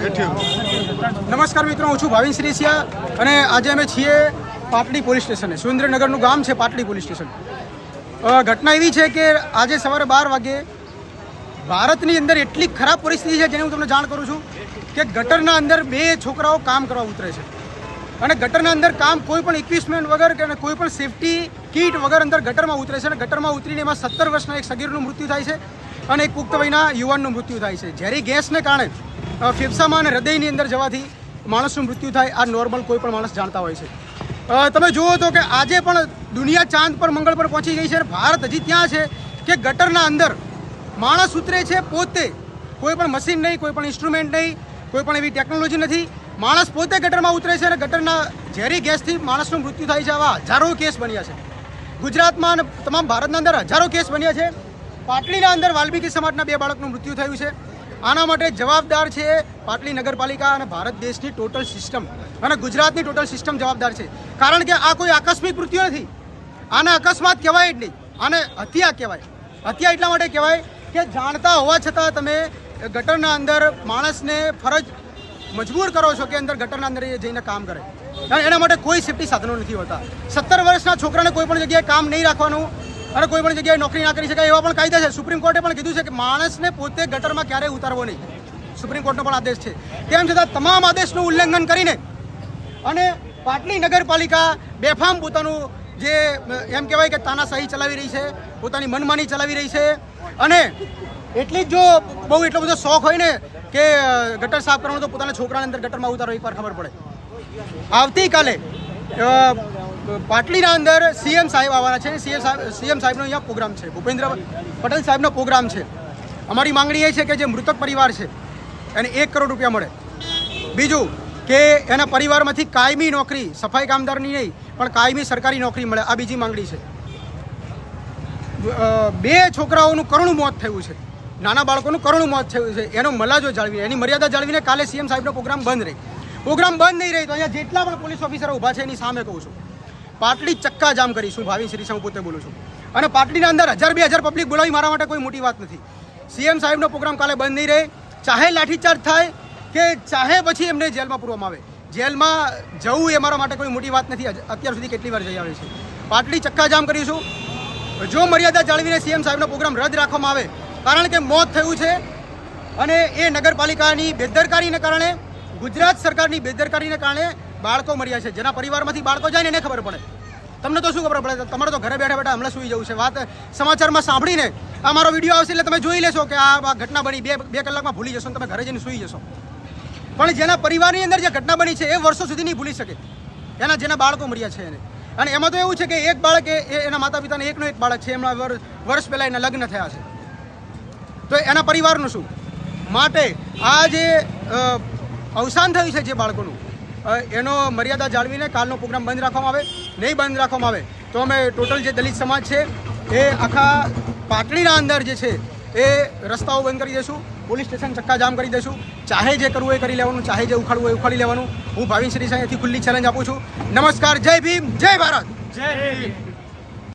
નમસ્કાર મિત્રો, હું છું ભાવિન શ્રીસિયા અને આજે અમે છીએ પાટડી પોલીસ સ્ટેશને. સુરેન્દ્રનગરનું ગામ છે પાટડી પોલીસ સ્ટેશન. ઘટના એવી છે કે આજે સવારે બાર વાગે ભારતની અંદર એટલી ખરાબ પરિસ્થિતિ છે જેની હું તમને જાણ કરું છું કે ગટરના અંદર બે છોકરાઓ કામ કરવા ઉતરે છે. અને ગટરના અંદર કામ કોઈ પણ ઇક્વિપમેન્ટ વગર કે કોઈ પણ સેફટી કીટ વગર અંદર ગટરમાં ઉતરે છે અને ગટરમાં ઉતરીને એમાં સત્તર વર્ષના એક સગીરનું મૃત્યુ થાય છે અને એક પુખ્ત વયના યુવાનનું મૃત્યુ થાય છે. ઝેરી ગેસને કારણે ફેફસામાં અને હૃદયની અંદર જવાથી માણસનું મૃત્યુ થાય, આ નોર્મલ કોઈ પણ માણસ જાણતા હોય છે. તમે જુઓ તો કે આજે પણ દુનિયા ચાંદ પર મંગળ પર પહોંચી ગઈ છે અને ભારત હજી ત્યાં છે કે ગટરના અંદર માણસ ઉતરે છે પોતે. કોઈ પણ મશીન નહીં, કોઈ પણ ઇન્સ્ટ્રુમેન્ટ નહીં, કોઈ પણ એવી ટેકનોલોજી નથી. માણસ પોતે ગટરમાં ઉતરે છે અને ગટરના ઝેરી ગેસથી માણસનું મૃત્યુ થાય છે. આવા હજારો કેસ બન્યા છે. ગુજરાતમાં અને તમામ ભારતના અંદર હજારો કેસ બન્યા છે. પાટલીના અંદર વાલ્મીકી સમાજના બે બાળકનું મૃત્યુ થયું છે. આના માટે જવાબદાર છે પાટલી નગરપાલિકા અને ભારત દેશની ટોટલ સિસ્ટમ અને ગુજરાતની ટોટલ સિસ્ટમ જવાબદાર છે. કારણ કે આ કોઈ આકસ્મિક મૃત્યુ નથી. આને અકસ્માત કહેવાય જ નહીં. આને હત્યા કહેવાય. હત્યા એટલા માટે કહેવાય કે જાણતા હોવા છતાં તમે ગટરના અંદર માણસને ફરજ મજબૂર કરો છો કે અંદર ગટરના અંદર એ જઈને કામ કરે. એના માટે કોઈ સેફટી સાધનો નથી હોતા. સત્તર વર્ષના છોકરાને કોઈ પણ જગ્યાએ કામ નહીં રાખવાનું અને કોઈ પણ જગ્યાએ નોકરી ના કરી શકાય એવા પણ કાયદા છે. સુપ્રીમ કોર્ટે પણ કીધું છે કે માણસને પોતે ગટરમાં ક્યારેય ઉતારવો નહીં. સુપ્રીમ કોર્ટનો પણ આદેશ છે. તેમ છતાં તમામ આદેશનું ઉલ્લંઘન કરીને અને પાટલી નગરપાલિકા બેફામ પોતાનું જે, એમ કહેવાય કે તાનાશાહી ચલાવી રહી છે, પોતાની મનમાની ચલાવી રહી છે. અને એટલી જ જો બહુ એટલો બધો શોખ હોય ને કે ગટર સાફ કરવાનો તો પોતાના છોકરાને અંદર ગટરમાં ઉતારો એકવાર ખબર પડે. આવતીકાલે પાટલીના અંદર સીએમ સાહેબ આવવાના છે. સીએમ સીએમ સાહેબનો અહીંયા પ્રોગ્રામ છે. ભૂપેન્દ્ર પટેલ સાહેબનો પ્રોગ્રામ છે. અમારી માંગણી એ છે કે જે મૃતક પરિવાર છે, એને એક કરોડ રૂપિયા મળે. બીજું કે એના પરિવારમાંથી કાયમી નોકરી, સફાઈ કામદારની નહીં, પણ કાયમી સરકારી નોકરી મળે. આ બીજી માંગણી છે. બે છોકરાઓનું કરુણું મોત થયું છે. નાના બાળકોનું કરુણું મોત થયું છે. એનો મલાજો જાળવીને, એની મર્યાદા જાળવીને કાલે સીએમ સાહેબનો પ્રોગ્રામ બંધ રહી. પ્રોગ્રામ બંધ નહીં રહે તો અહીંયા જેટલા પણ પોલીસ ઓફિસરો ઊભા છે એની સામે કહું છું. પાટડી ચક્કા જામ કરીશું ભાવિ શ્રી હું પોતે બોલું છું. અને પાટડીના અંદર હજાર બે હજાર પબ્લિક બોલાવી મારા માટે કોઈ મોટી વાત નથી. સીએમ સાહેબનો પ્રોગ્રામ કાલે બંધ નહીં રહે. ચાહે લાઠીચાર્જ થાય કે ચાહે પછી એમને જેલમાં પૂરવામાં આવે. જેલમાં જવું એ મારા માટે કોઈ મોટી વાત નથી. અત્યાર સુધી કેટલી વાર જઈ આવે છે. પાટડી ચક્કા જામ કરીશું જો મર્યાદા જાળવીને સીએમ સાહેબનો પ્રોગ્રામ રદ રાખવામાં આવે, કારણ કે મોત થયું છે અને એ નગરપાલિકાની બેદરકારીને કારણે, ગુજરાત સરકારની બેદરકારીને કારણે બાળકો મળ્યા છે. જેના પરિવારમાંથી બાળકો જાય ને એને ખબર પડે. તમને તો શું ખબર પડે? તમારે તો ઘરે બેઠા બેઠા હમણાં સુઈ જવું છે. વાત સમાચારમાં સાંભળીને આ મારો વીડિયો આવશે એટલે તમે જોઈ લેશો કે આ ઘટના બની. બે બે કલાકમાં ભૂલી જશો તમે ઘરે જઈને સુઈ જશો. પણ જેના પરિવારની અંદર જે ઘટના બની છે એ વર્ષો સુધી નહીં ભૂલી શકે. એના જેના બાળકો મળ્યા છે એને. અને એમાં તો એવું છે કે એક બાળક એના માતા પિતાને એકનો એક બાળક છે. એમના વર- વર્ષ પહેલાં એના લગ્ન થયા છે. તો એના પરિવારનું શું? માટે આ જે અવસાન થયું છે જે બાળકોનું એનો મર્યાદા જાળવીને કાલનો પ્રોગ્રામ બંધ રાખવામાં આવે, નહીં બંધ રાખવામાં આવે, તો અમે ટોટલ જે દલિત સમાજ છે, એ આખા પાટડીના અંદર જે છે, એ રસ્તાઓ બંધ કરી દઈશું, પોલીસ સ્ટેશન ચક્કાજામ કરી દઈશું, ચાહે જે કરવું એ કરી લેવાનું, ચાહે જે ઉખાડવું એ ઉખાડી લેવાનું. હું ભાવિન શ્રી સાંઈથી ખુલ્લી ચેલેન્જ આપું છું. નમસ્કાર, જય ભીમ, જય ભારત! જય હિન્દ.